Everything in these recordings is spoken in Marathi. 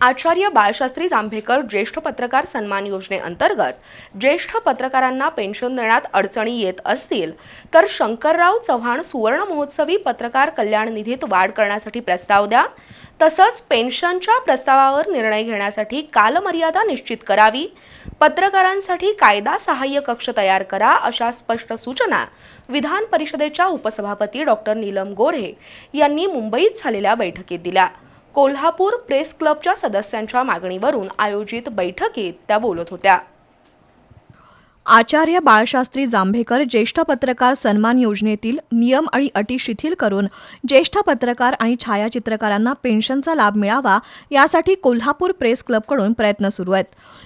आचार्य बाळशास्त्री जांभेकर ज्येष्ठ पत्रकार सन्मान योजनेअंतर्गत ज्येष्ठ पत्रकारांना पेन्शन देण्यात अडचणी येत असतील तर शंकरराव चव्हाण सुवर्ण महोत्सवी पत्रकार कल्याण निधीत वाढ करण्यासाठी प्रस्ताव द्या. तसंच पेन्शनच्या प्रस्तावावर निर्णय घेण्यासाठी कालमर्यादा निश्चित करावी. पत्रकारांसाठी कायदा सहाय्य कक्ष तयार करा अशा स्पष्ट सूचना विधान परिषदेच्या उपसभापती डॉक्टर नीलम गोऱ्हे यांनी मुंबईत झालेल्या बैठकीत दिल्या. कोल्हापूर प्रेस क्लबच्या सदस्यांच्या मागणीवरून आयोजित बैठकीत त्या बोलत होत्या. आचार्य बाळशास्त्री जांभेकर ज्येष्ठ पत्रकार सन्मान योजनेतील नियम आणि अटी शिथिल करून ज्येष्ठ पत्रकार आणि छायाचित्रकारांना पेन्शनचा लाभ मिळावा यासाठी कोल्हापूर प्रेस क्लबकडून प्रयत्न सुरू आहेत.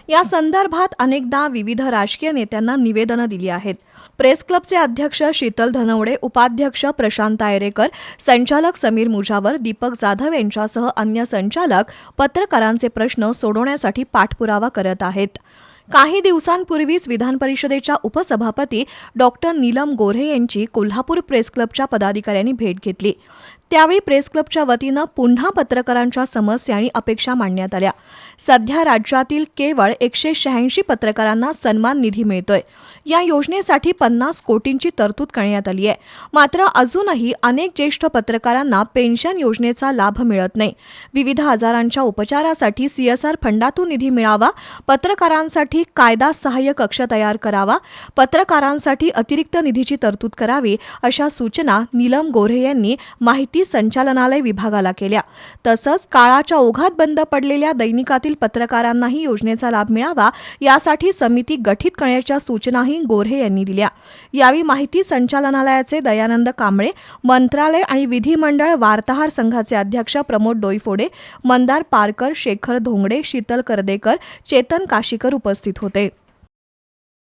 या संदर्भात अनेकदा विविध राजकीय नेत्यांना निवेदनं दिली आहेत. प्रेस क्लबचे अध्यक्ष शीतल धनवडे उपाध्यक्ष प्रशांत आयरेकर संचालक समीर मुजावर दीपक जाधव यांच्यासह अन्य संचालक पत्रकारांचे प्रश्न सोडवण्यासाठी पाठपुरावा करत आहेत. काही दिवसांपूर्वीच विधान परिषदेच्या उपसभापती डॉक्टर नीलम गोऱ्हे यांची कोल्हापूर प्रेस क्लबच्या पदाधिकाऱ्यांनी भेट घेतली. त्यावेळी प्रेस क्लबच्या वतीनं पुन्हा पत्रकारांच्या समस्या आणि अपेक्षा मांडण्यात आल्या. सध्या राज्यातील केवळ एकशे शहाऐंशी पत्रकारांना सन्मान निधी मिळतोय. या योजनेसाठी पन्नास कोटींची तरतूद करण्यात आली आहे. मात्र अजूनही अनेक ज्येष्ठ पत्रकारांना पेन्शन योजनेचा लाभ मिळत नाही. विविध आजारांच्या उपचारासाठी सीएसआर फंडातून निधी मिळावा पत्रकारांसाठी कायदा सहाय्य कक्ष तयार करावा पत्रकारांसाठी अतिरिक्त निधीची तरतूद करावी अशा सूचना नीलम गोऱ्हे यांनी माहिती संचालनालय विभागाला केल्या. तसंच काळाच्या ओघात बंद पडलेल्या दैनिकातील पत्रकारांनाही योजनेचा लाभ मिळावा यासाठी समिती गठीत करण्याच्या सूचनाही गोऱ्हे यांनी दिल्या. यावेळी माहिती संचालनालयाचे दयानंद कांबळे मंत्रालय आणि विधिमंडळ वार्ताहर संघाचे अध्यक्ष प्रमोद डोईफोडे मंदार पारकर शेखर धोंगडे शीतल करदेकर चेतन काशीकर उपस्थित होते.